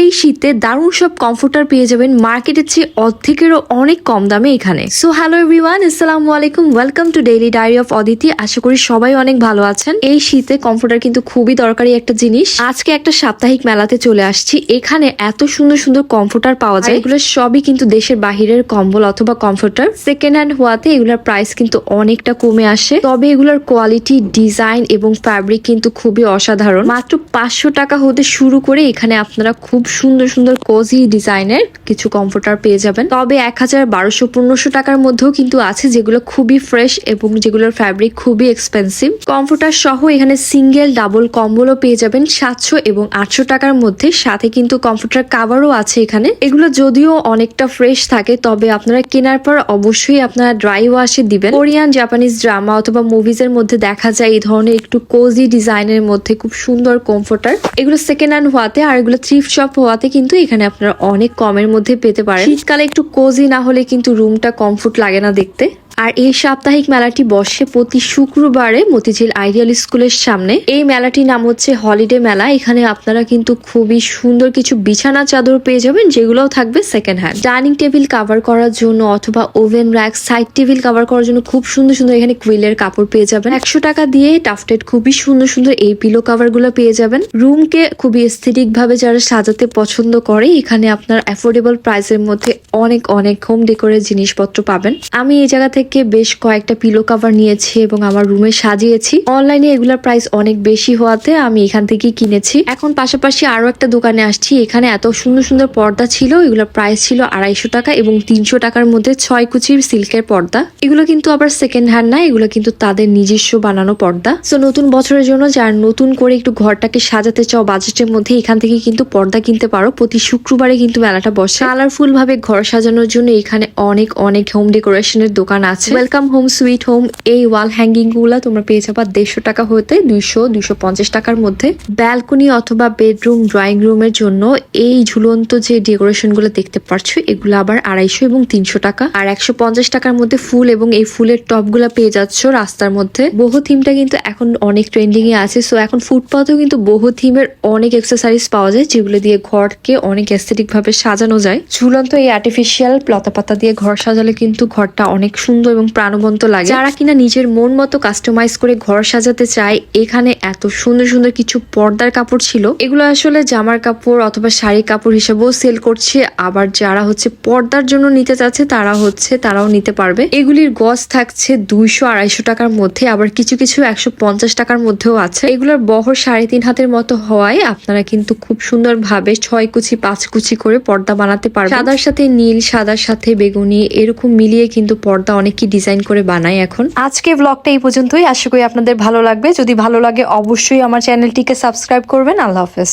এই শীতে দারুণ সব কমফোর্টার পেয়ে যাবেন। মার্কেটের চেয়ে অর্ধেকেরও অনেক কম দামে এখানে। সো হ্যালো এভরিওয়ান আসসালামু আলাইকুম। Welcome to daily diary of Aditi আশা করি সবাই অনেক ভালো আছেন। এই শীতে কমফোর্টার কিন্তু খুবই দরকারি একটা জিনিস। আজকে একটা সাপ্তাহিক মেলাতে চলে আসছি। এখানে এত সুন্দর সুন্দর কমফোর্টার পাওয়া যায়। এগুলো সবই কিন্তু দেশের বাহিরের কম্বল অথবা কমফোর্টার সেকেন্ড হ্যান্ড হওয়াতে এগুলোর প্রাইস কিন্তু অনেকটা কমে আসে। তবে এগুলোর কোয়ালিটি ডিজাইন এবং ফ্যাব্রিক কিন্তু খুবই অসাধারণ। মাত্র পাঁচশো টাকা হতে শুরু করে এখানে আপনারা খুব সুন্দর সুন্দর কোজি ডিজাইনের কিছু কমফোর্টার পেয়ে যাবেন। তবে এক হাজার বারোশো পনেরোশো টাকার মধ্যেও কিন্তু আছে যেগুলো খুবই ফ্রেশ এবং যেগুলোর ফ্যাব্রিক খুবই এক্সপেন্সিভ কমফোর্টার সহ এখানে সিঙ্গেল ডাবল কম্বলও পেয়ে যাবেন সাতশো এবং আটশো টাকার মধ্যে। সাথে কিন্তু কমফোর্টার কাভারও আছে এখানে। এগুলো যদিও অনেকটা ফ্রেশ থাকে, তবে আপনারা কেনার পর অবশ্যই আপনারা ড্রাই ওয়াশে দিবেন। কোরিয়ান জাপানিজ ড্রামা অথবা মুভিজ এর মধ্যে দেখা যায় এই ধরনের একটু কোজি ডিজাইনের মধ্যে খুব সুন্দর কমফোর্টার এগুলো সেকেন্ড হ্যান্ড হওয়াতে আর এগুলো থ্রিফট শপ হওয়াতে কিন্তু এখানে আপনারা অনেক কমের মধ্যে পেতে পারেন। শীতকালে একটু কোজি না হলে কিন্তু রুমটা কমফোর্ট লাগে না দেখতে। আর এই সাপ্তাহিক মেলাটি বসে প্রতি শুক্রবারে মতিঝিল আইডিয়াল স্কুলের সামনে। এই মেলাটির নাম হচ্ছে হলিডে মেলা। এখানে আপনারা কিন্তু খুবই সুন্দর কিছু বিছানা চাদর পেয়ে যাবেন, যেগুলোও থাকবে second hand dining table cover করার জন্য অথবা oven rack side table cover করার জন্য খুব সুন্দর সুন্দর এখানে কুইলের কাপড় পেয়ে যাবেন। একশো টাকা দিয়ে টাফটেড খুবই সুন্দর সুন্দর এই পিলো কাভারগুলো পেয়ে যাবেন। রুমকে খুবই এস্থেটিক ভাবে যারা সাজাতে পছন্দ করে, এখানে আপনার অ্যাফোর্ডেবল প্রাইসের মধ্যে অনেক অনেক হোম ডেকোরের জিনিসপত্র পাবেন। আমি এই জায়গা থেকে বেশ কয়েকটা পিলো কাভার নিয়েছি এবং আমার রুমে সাজিয়েছি। অনলাইনে এগুলোর প্রাইস অনেক বেশি হওয়াতে আমি এখান থেকেই কিনেছি। এখন পাশাপাশি আরও একটা দোকানে আসছি, এখানে এত সুন্দর সুন্দর পর্দা ছিল, এগুলোর প্রাইস ছিল আড়াইশো টাকা এবং তিনশো টাকার মধ্যে ছয় কুচির সিল্কের পর্দা। এগুলো কিন্তু আবার সেকেন্ড হ্যান্ড না, এগুলো কিন্তু তাদের নিজস্ব বানানো পর্দা। সো নতুন বছরের জন্য যারা নতুন করে একটু ঘরটাকে সাজাতে চাও বাজেটের মধ্যে এখান থেকে কিন্তু পর্দা কিনতে পারো। প্রতি শুক্রবারে কিন্তু মেলাটা বসে। কালারফুল ভাবে ঘর সাজানোর জন্য এখানে অনেক অনেক হোম ডেকোরেশনের দোকান আছে। ওয়েলকাম হোম সুইট হোম এই ওয়াল হ্যাঙ্গিংগুলো তোমরা পেয়ে যাবা দেড়শো টাকা হতে, দুইশো দুইশো পঞ্চাশ টাকার মধ্যে। ব্যালকনি অথবা বেডরুম ড্রয়িং রুমের জন্য এই ঝুলন্ত যে ডেকোরেশনগুলো দেখতে পারছ, এগুলো আবার আড়াইশো এবং তিনশো টাকা। আর একশো পঞ্চাশ টাকার মধ্যে ফুল এবং এই ফুলের টপগুলা পেয়ে যাচ্ছ রাস্তার মধ্যে। বহু থিমটা কিন্তু এখন অনেক ট্রেন্ডিং এ আছে সো এখন ফুটপাথেও কিন্তু বহু থিমের অনেক এক্সেসারিজ পাওয়া যায়, যেগুলো দিয়ে ঘরকে অনেক এস্থেটিক ভাবে সাজানো যায়। ঝুলন্ত এই আর্টিফিশিয়াল লতা পাতা দিয়ে ঘর সাজালে কিন্তু ঘরটা অনেক সুন্দর এবং প্রাণবন্ত লাগে। যারা কিনা নিজের মন মতো কাস্টমাইজ করে ঘর সাজাতে চায়, এখানে এত সুন্দর সুন্দর কিছু পর্দার কাপড় ছিল। এগুলো আসলে জামার কাপড় অথবা শাড়ি কাপড় হিসেবেও সেল করছে। আবার যারা হচ্ছে পর্দার জন্য নিতে চাচ্ছে, তারা হচ্ছে, তারাও নিতে পারবে। এগুলির গজ থাকছে দুইশো আড়াইশো টাকার মধ্যে, আবার কিছু কিছু একশো পঞ্চাশ টাকার মধ্যেও আছে। এগুলোর বহর সাড়ে তিন হাতের মতো হওয়ায় আপনারা কিন্তু খুব সুন্দর ভাবে ছয় কুচি, পাঁচ কুচি করে পর্দা বানাতে পারবেন। সাদার সাথে নীল, সাদার সাথে বেগুনি, এরকম মিলিয়ে কিন্তু পর্দা অনেকই ডিজাইন করে বানাই এখন? আজকে ব্লগটা এই পর্যন্তই। আশা করি আপনাদের ভালো লাগবে। যদি ভালো লাগে, অবশ্যই আমার চ্যানেলটিকে সাবস্ক্রাইব করবেন। আল্লাহ হাফেজ।